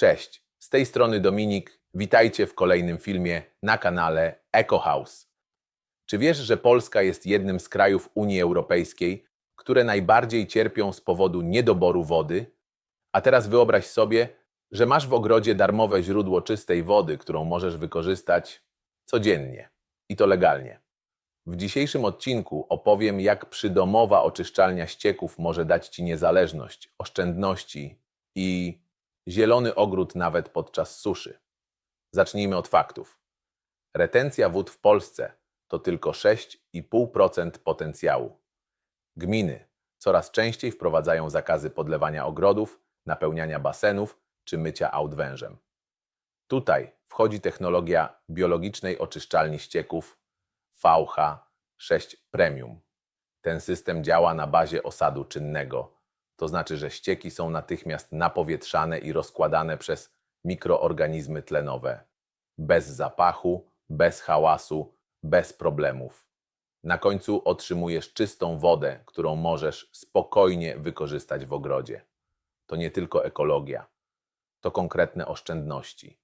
Cześć, z tej strony Dominik. Witajcie w kolejnym filmie na kanale Eco House. Czy wiesz, że Polska jest jednym z krajów Unii Europejskiej, które najbardziej cierpią z powodu niedoboru wody? A teraz wyobraź sobie, że masz w ogrodzie darmowe źródło czystej wody, którą możesz wykorzystać codziennie i to legalnie. W dzisiejszym odcinku opowiem, jak przydomowa oczyszczalnia ścieków może dać Ci niezależność, oszczędności i zielony ogród nawet podczas suszy. Zacznijmy od faktów. Retencja wód w Polsce to tylko 6,5% potencjału. Gminy coraz częściej wprowadzają zakazy podlewania ogrodów, napełniania basenów czy mycia aut wężem. Tutaj wchodzi technologia biologicznej oczyszczalni ścieków VH6 Premium. Ten system działa na bazie osadu czynnego, to znaczy, że ścieki są natychmiast napowietrzane i rozkładane przez mikroorganizmy tlenowe. Bez zapachu, bez hałasu, bez problemów. Na końcu otrzymujesz czystą wodę, którą możesz spokojnie wykorzystać w ogrodzie. To nie tylko ekologia, to konkretne oszczędności.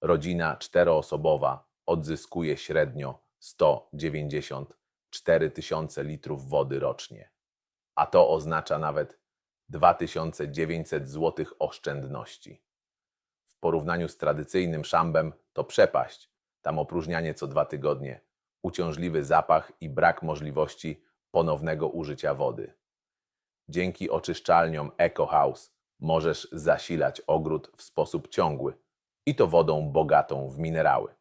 Rodzina czteroosobowa odzyskuje średnio 194 tysiące litrów wody rocznie, a to oznacza nawet 2900 zł oszczędności. W porównaniu z tradycyjnym szambem to przepaść, tam opróżnianie co dwa tygodnie, uciążliwy zapach i brak możliwości ponownego użycia wody. Dzięki oczyszczalniom Eco House możesz zasilać ogród w sposób ciągły i to wodą bogatą w minerały.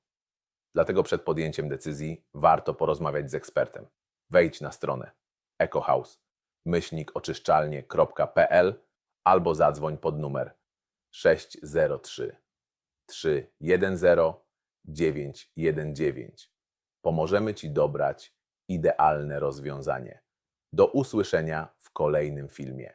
Dlatego przed podjęciem decyzji warto porozmawiać z ekspertem. Wejdź na stronę ecohouse myślnik oczyszczalnie.pl albo zadzwoń pod numer 603 310 919. Pomożemy Ci dobrać idealne rozwiązanie. Do usłyszenia w kolejnym filmie.